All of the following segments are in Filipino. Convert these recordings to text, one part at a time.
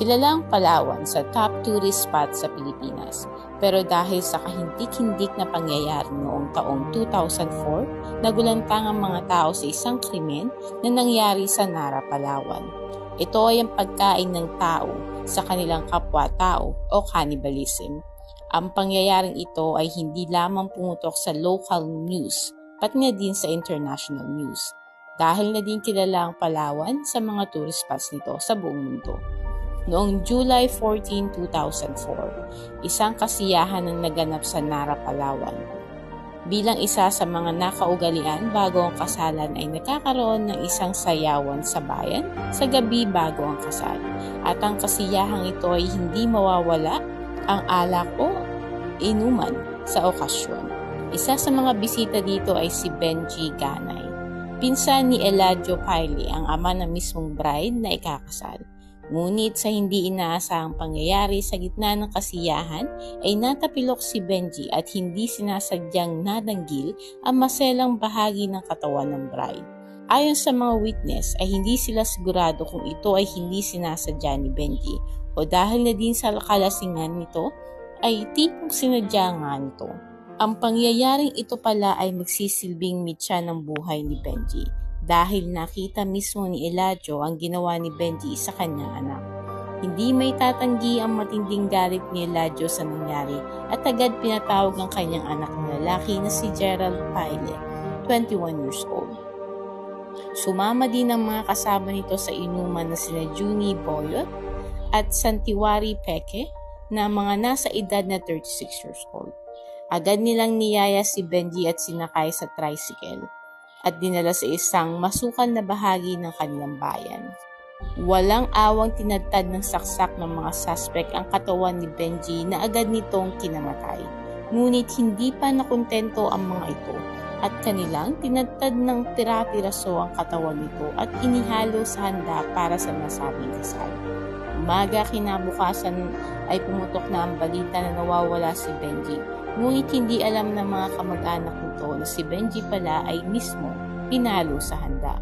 Kilala ang Palawan sa top tourist spot sa Pilipinas. Pero dahil sa kahindik-hindik na pangyayari noong taong 2004, nagulantang ang mga tao sa isang krimen na nangyari sa Nara, Palawan. Ito ay ang pagkain ng tao sa kanilang kapwa-tao o cannibalism. Ang pangyayaring ito ay hindi lamang pumutok sa local news, pati na din sa international news. Dahil na din kilala ang Palawan sa mga tourist spots nito sa buong mundo noong July 14, 2004, isang kasiyahan ang naganap sa Nara, Palawan. Bilang isa sa mga nakaugalian bago ang kasalan ay nagkakaroon ng isang sayawan sa bayan sa gabi bago ang kasal. At ang kasiyahang ito ay hindi mawawala ang alak o inuman sa okasyon. Isa sa mga bisita dito ay si Benji Ganay. Pinsan ni Eladio Piley, ang ama ng mismong bride na ikakasal. Ngunit sa hindi inaasahang pangyayari sa gitna ng kasiyahan ay natapilok si Benji at hindi sinasadyang nadanggil ang maselang bahagi ng katawan ng bride. Ayon sa mga witness ay hindi sila sigurado kung ito ay hindi sinasadya ni Benji o dahil na din sa kalasingan nito ay tipong sinadya nga nito. Ang pangyayaring ito pala ay magsisilbing mitya ng buhay ni Benji dahil nakita mismo ni Eladio ang ginawa ni Benji sa kanyang anak. Hindi may tatanggi ang matinding galit ni Eladio sa nangyari at agad pinatawag ang kanyang anak na lalaki na si Gerald Pilot, 21 years old. Sumama din ang mga kasama nito sa inuman na sina Junie Boyot at Santiwari Peke na mga nasa edad na 36 years old. Agad nilang niyaya si Benji at sinakay sa tricycle at dinala sa isang masukal na bahagi ng kanilang bayan. Walang awang tinadtad ng saksak ng mga suspect ang katawan ni Benji na agad nitong kinamatay. Ngunit hindi pa nakontento ang mga ito at kanilang tinadtad ng tira-tiraso ang katawan nito at inihalo sa handa para sa nasabing kasal. Umaga kinabukasan ay pumutok na ang balita na nawawala si Benji Ngunit hindi alam ng mga kamag-anak nito na si Benji pala ay mismo pinalo sa handa.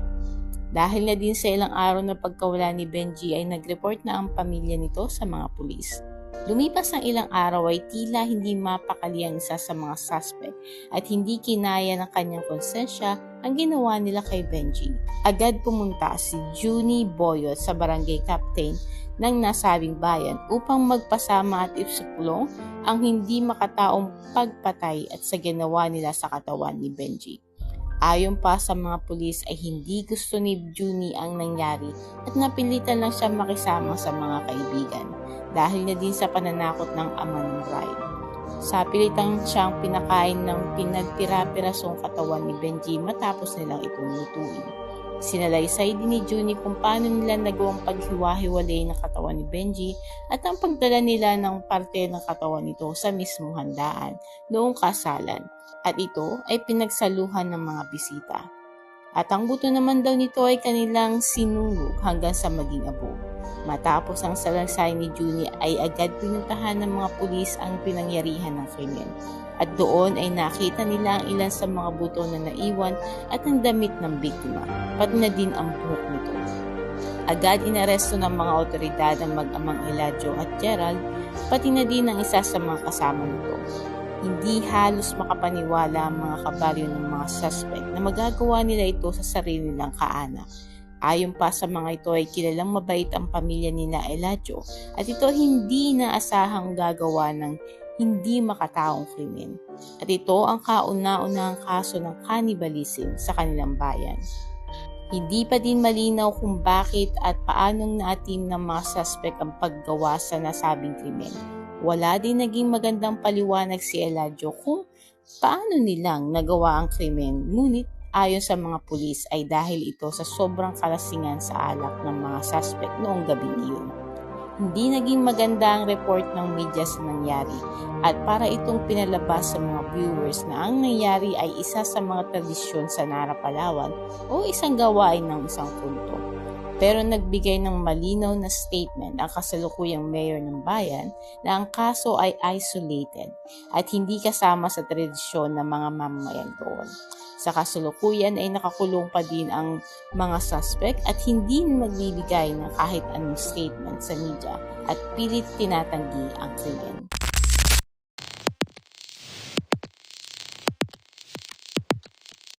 Dahil na din sa ilang araw na pagkawala ni Benji ay nag-report na ang pamilya nito sa mga pulis. Lumipas ang ilang araw ay tila hindi mapakali ang isa sa mga suspect at hindi kinaya ng kanyang konsensya ang ginawa nila kay Benji. Agad pumunta si Junie Boyot sa barangay captain ng nasabing bayan upang magpasama at ipsikulong ang hindi makataong pagpatay at sa ginawa nila sa katawan ni Benji. Ayon pa sa mga pulis ay hindi gusto ni Junie ang nangyari at napilitan lang siya makisama sa mga kaibigan dahil na din sa pananakot ng ama ng bride. Sa pilitang siyang pinakain ng pinagtira-pirasong katawan ni Benji matapos nilang itong lutuin. Sinalaysay din ni Junie kung paano nila nagawang paghiwa-hiwalay ng katawan ni Benji at ang pagdala nila ng parte ng katawan nito sa mismong handaan noong kasalan at ito ay pinagsaluhan ng mga bisita. At ang buto naman daw nito ay kanilang sinulog hanggang sa maging abo. Matapos ang salaysay ni Junie ay agad pinuntahan ng mga pulis ang pinangyarihan ng krimen at doon ay nakita nila ang ilan sa mga buto na naiwan at ang damit ng biktima, pati na din ang buhok nito. Agad inaresto ng mga otoridad ang mag-amang Eladio at Gerald, pati na din ang isa sa mga kasama nito. Hindi halos makapaniwala ang mga kabaryo ng mga suspect na magagawa nila ito sa sarili nilang kaanak. Ayon pa sa mga ito ay kilalang mabait ang pamilya ni na Eladio at ito hindi naasahang gagawa ng hindi makataong krimen. At ito ang kauna-unahang kaso ng cannibalism sa kanilang bayan. Hindi pa din malinaw kung bakit at paanong naatim ng mga suspect ang paggawa sa nasabing krimen. Wala din naging magandang paliwanag si Eladio kung paano nilang nagawa ang krimen, ngunit ayon sa mga pulis ay dahil ito sa sobrang kalasingan sa alak ng mga suspect noong gabing iyon. Hindi naging maganda ang report ng media sa nangyari at para itong pinalabas sa mga viewers na ang nangyari ay isa sa mga tradisyon sa Nara Palawan o isang gawain ng isang kulto. Pero nagbigay ng malinaw na statement ang kasalukuyang mayor ng bayan na ang kaso ay isolated at hindi kasama sa tradisyon ng mga mamamayan doon. Sa kasalukuyan ay nakakulong pa din ang mga suspect at hindi magbibigay ng kahit anong statement sa media at pilit tinatanggi ang krimen.